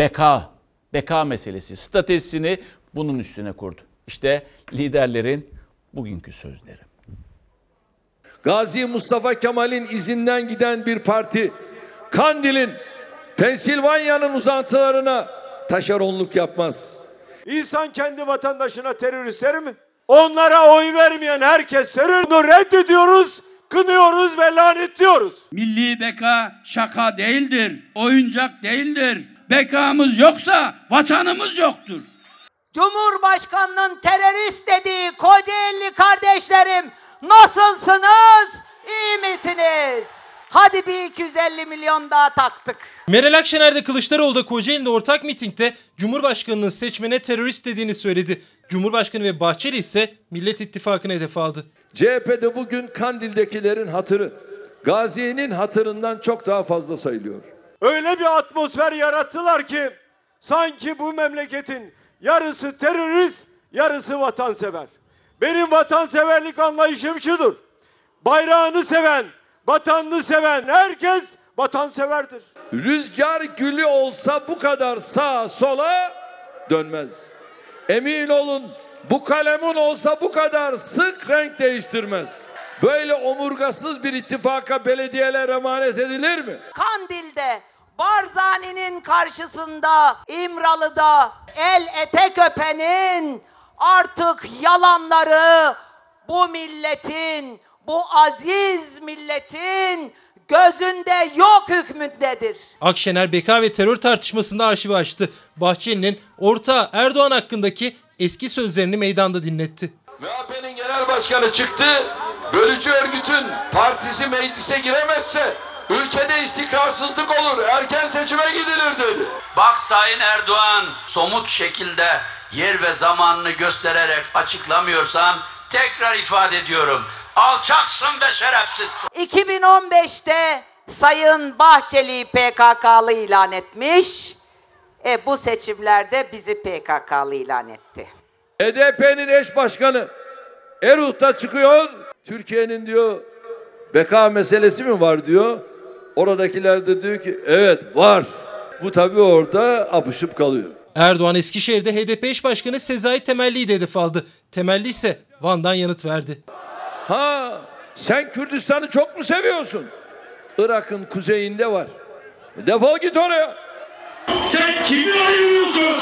beka, beka meselesi, stratejisini bunun üstüne kurdu. İşte liderlerin bugünkü sözleri. Gazi Mustafa Kemal'in izinden giden bir parti Kandil'in Pensilvanya'nın uzantılarına taşeronluk yapmaz. İnsan kendi vatandaşına terörist der mi? Onlara oy vermeyen herkes terörü reddediyoruz, kınıyoruz ve lanetliyoruz. Milli beka şaka değildir, oyuncak değildir. Bekamız yoksa vatanımız yoktur. Cumhurbaşkanının terörist dediği Kocaeli kardeşlerim nasılsınız? İyi misiniz? Hadi bir 250 milyon daha taktık. Meral Akşener de Kılıçdaroğlu da Kocaeli'nde ortak mitingde Cumhurbaşkanı'nın seçmene terörist dediğini söyledi. Cumhurbaşkanı ve Bahçeli ise Millet İttifakı'nı hedef aldı. CHP'de bugün Kandil'dekilerin hatırı Gazi'nin hatırından çok daha fazla sayılıyor. Öyle bir atmosfer yarattılar ki sanki bu memleketin yarısı terörist, yarısı vatansever. Benim vatanseverlik anlayışım şudur. Bayrağını seven, vatanını seven herkes vatanseverdir. Rüzgar gülü olsa bu kadar sağa sola dönmez. Emin olun bu kalemun olsa bu kadar sık renk değiştirmez. Böyle omurgasız bir ittifaka belediyeler emanet edilir mi? Kandil'de Barzani'nin karşısında İmralı'da el etek öpenin artık yalanları bu milletin, bu aziz milletin gözünde yok hükmündedir. Akşener beka ve terör tartışmasında arşivi açtı. Bahçeli'nin orta Erdoğan hakkındaki eski sözlerini meydanda dinletti. MHP'nin genel başkanı çıktı. Örgütün partisi meclise giremezse ülkede istikrarsızlık olur. Erken seçime gidilir dedi. Bak Sayın Erdoğan somut şekilde yer ve zamanını göstererek açıklamıyorsan tekrar ifade ediyorum. Alçaksın ve şerefsizsin. 2015'te Sayın Bahçeli PKK'lı ilan etmiş. E bu seçimlerde bizi PKK'lı ilan etti. HDP'nin eş başkanı Eruh'ta çıkıyor. Türkiye'nin diyor beka meselesi mi var diyor. Oradakiler de diyor ki evet var. Bu tabii orada apışıp kalıyor. Erdoğan Eskişehir'de HDP eş başkanı Sezai Temelli'yi de hedef aldı. Temelli ise Van'dan yanıt verdi. Ha sen Kürdistan'ı çok mu seviyorsun? Irak'ın kuzeyinde var. Defol git oraya. Sen kimi ayırıyorsun?